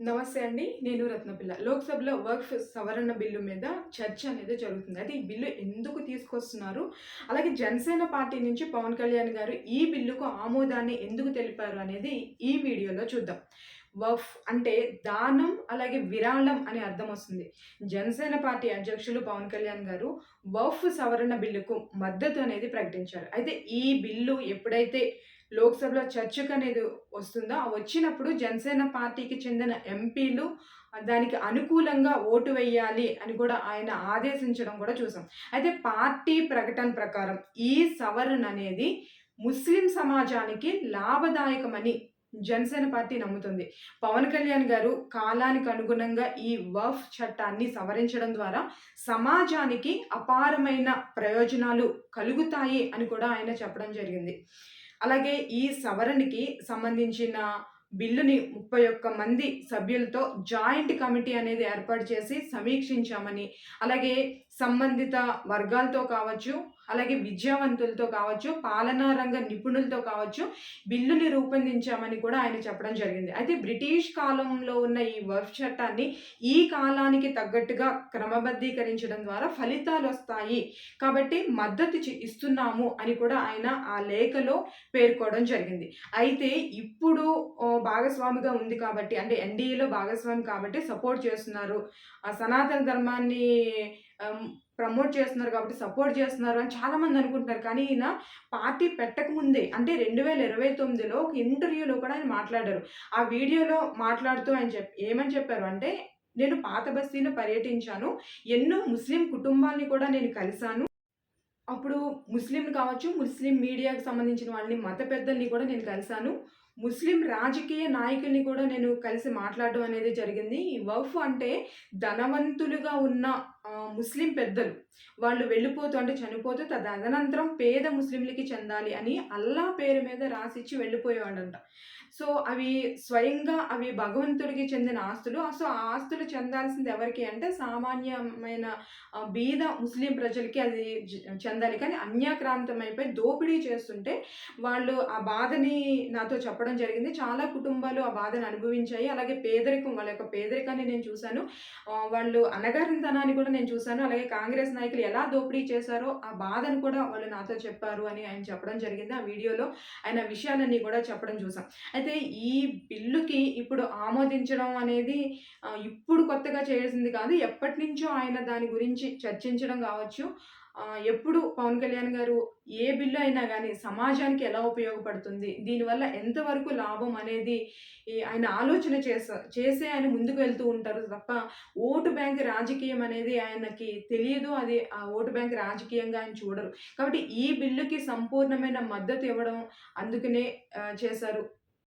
నమస్తే అండి నేను రత్నపిల్ల. లోక్సభలో వర్క్ సవరణ బిల్లు మీద చర్చ అనేది జరుగుతుంది. అయితే ఈ బిల్లు ఎందుకు తీసుకొస్తున్నారు? అలాగే జనసేన పార్టీ నుంచి పవన్ కళ్యాణ్ గారు ఈ బిల్లుకు ఆమోదాన్ని ఎందుకు తెలిపారు అనేది ఈ వీడియోలో చూద్దాం. వఫ్ అంటే దానం అలాగే విరాళం అని అర్థం వస్తుంది. జనసేన పార్టీ అధ్యక్షులు పవన్ కళ్యాణ్ గారు వఫ్ సవరణ బిల్లుకు మద్దతు అనేది ప్రకటించారు. అయితే ఈ బిల్లు ఎప్పుడైతే లోక్సభలో చర్చకు అనేది వస్తుందో? వచ్చినప్పుడు జనసేన పార్టీకి చెందిన ఎంపీలు దానికి అనుకూలంగా ఓటు వేయాలి అని కూడా ఆయన ఆదేశించడం కూడా చూసాం. అయితే పార్టీ ప్రకటన ప్రకారం ఈ సవరణ అనేది ముస్లిం సమాజానికి లాభదాయకమని జనసేన పార్టీ నమ్ముతుంది. పవన్ కళ్యాణ్ గారు కాలానికి అనుగుణంగా ఈ వఫ్ చట్టాన్ని సవరించడం ద్వారా సమాజానికి అపారమైన ప్రయోజనాలు కలుగుతాయి అని కూడా ఆయన చెప్పడం జరిగింది. అలాగే ఈ సవరణకి సంబంధించిన బిల్లుని ముప్పై ఒక్క మంది సభ్యులతో జాయింట్ కమిటీ అనేది ఏర్పాటు చేసి సమీక్షించామని. అలాగే సంబంధిత వర్గాలతో కావచ్చు అలాగే విద్యావంతులతో కావచ్చు పాలనా రంగ నిపుణులతో కావచ్చు బిల్లుని రూపొందించామని కూడా ఆయన చెప్పడం జరిగింది. అయితే బ్రిటిష్ కాలంలో ఉన్న ఈ వర్క్ చట్టాన్ని ఈ కాలానికి తగ్గట్టుగా క్రమబద్ధీకరించడం ద్వారా ఫలితాలు వస్తాయి. కాబట్టి మద్దతు ఇస్తున్నాము అని కూడా ఆయన ఆ లేఖలో పేర్కోవడం జరిగింది. అయితే ఇప్పుడు భాగస్వామిగా ఉంది కాబట్టి అంటే ఎన్డీఏలో భాగస్వామి కాబట్టి సపోర్ట్ చేస్తున్నారు. ఆ సనాతన ధర్మాన్ని ప్రమోట్ చేస్తున్నారు కాబట్టి సపోర్ట్ చేస్తున్నారు అని చాలామంది అనుకుంటున్నారు. కానీ ఈయన పార్టీ పెట్టకముందే అంటే రెండు వేల ఇరవై తొమ్మిదిలో ఒక ఇంటర్వ్యూలో కూడా ఆయన మాట్లాడారు. ఆ వీడియోలో మాట్లాడుతూ ఆయన చెప్ ఏమని చెప్పారు అంటే నేను పాత బస్తీలో పర్యటించాను. ఎన్నో ముస్లిం కుటుంబాల్ని కూడా నేను కలిశాను. అప్పుడు ముస్లిం కావచ్చు ముస్లిం మీడియాకు సంబంధించిన వాళ్ళని మత పెద్దల్ని కూడా నేను కలిశాను. ముస్లిం రాజకీయ నాయకుల్ని కూడా నేను కలిసి మాట్లాడడం అనేది జరిగింది. ఈ వఫ్ అంటే ధనవంతులుగా ఉన్న ముస్లిం పెద్దలు. వాళ్ళు వెళ్ళిపోతూ అంటే చనిపోతూ తదనంతరం పేద ముస్లింలకి చెందాలి అని అల్లా పేరు మీద రాసిచ్చి వెళ్ళిపోయేవాడంట. సో అవి స్వయంగా అవి భగవంతుడికి చెందిన ఆస్తులు. సో ఆ ఆస్తులు చెందాల్సింది ఎవరికి అంటే సామాన్యమైన బీద ముస్లిం ప్రజలకి అది చెందాలి. కానీ అన్యాక్రాంతమైపోయి దోపిడీ చేస్తుంటే వాళ్ళు ఆ బాధని నాతో చెప్పడం చెప్పడం జరిగింది. చాలా కుటుంబాలు ఆ బాధను అనుభవించాయి. అలాగే పేదరికం వాళ్ళ యొక్క పేదరికాన్ని నేను చూశాను. వాళ్ళు అనగారితనాన్ని కూడా నేను చూశాను. అలాగే కాంగ్రెస్ నాయకులు ఎలా దోపిడీ చేశారో ఆ బాధను కూడా వాళ్ళు నాతో చెప్పారు అని ఆయన చెప్పడం జరిగింది. ఆ వీడియోలో ఆయన విషయాలన్నీ కూడా చెప్పడం చూసాం అయితే ఈ బిల్లుకి ఇప్పుడు ఆమోదించడం అనేది ఇప్పుడు కొత్తగా చేయాల్సింది కాదు. ఎప్పటి నుంచో ఆయన దాని గురించి చర్చించడం కావచ్చు. ఎప్పుడు పవన్ కళ్యాణ్ గారు ఏ బిల్లు అయినా కానీ సమాజానికి ఎలా ఉపయోగపడుతుంది? దీనివల్ల ఎంతవరకు లాభం అనేది ఆయన ఆలోచన చేస్తా చేసే ఆయన ముందుకు వెళ్తూ ఉంటారు తప్ప ఓటు బ్యాంక్ రాజకీయం అనేది ఆయనకి తెలియదు. అది ఆ ఓటు బ్యాంక్ రాజకీయంగా ఆయన చూడరు. కాబట్టి ఈ బిల్లుకి సంపూర్ణమైన మద్దతు ఇవ్వడం అందుకనే చేశారు.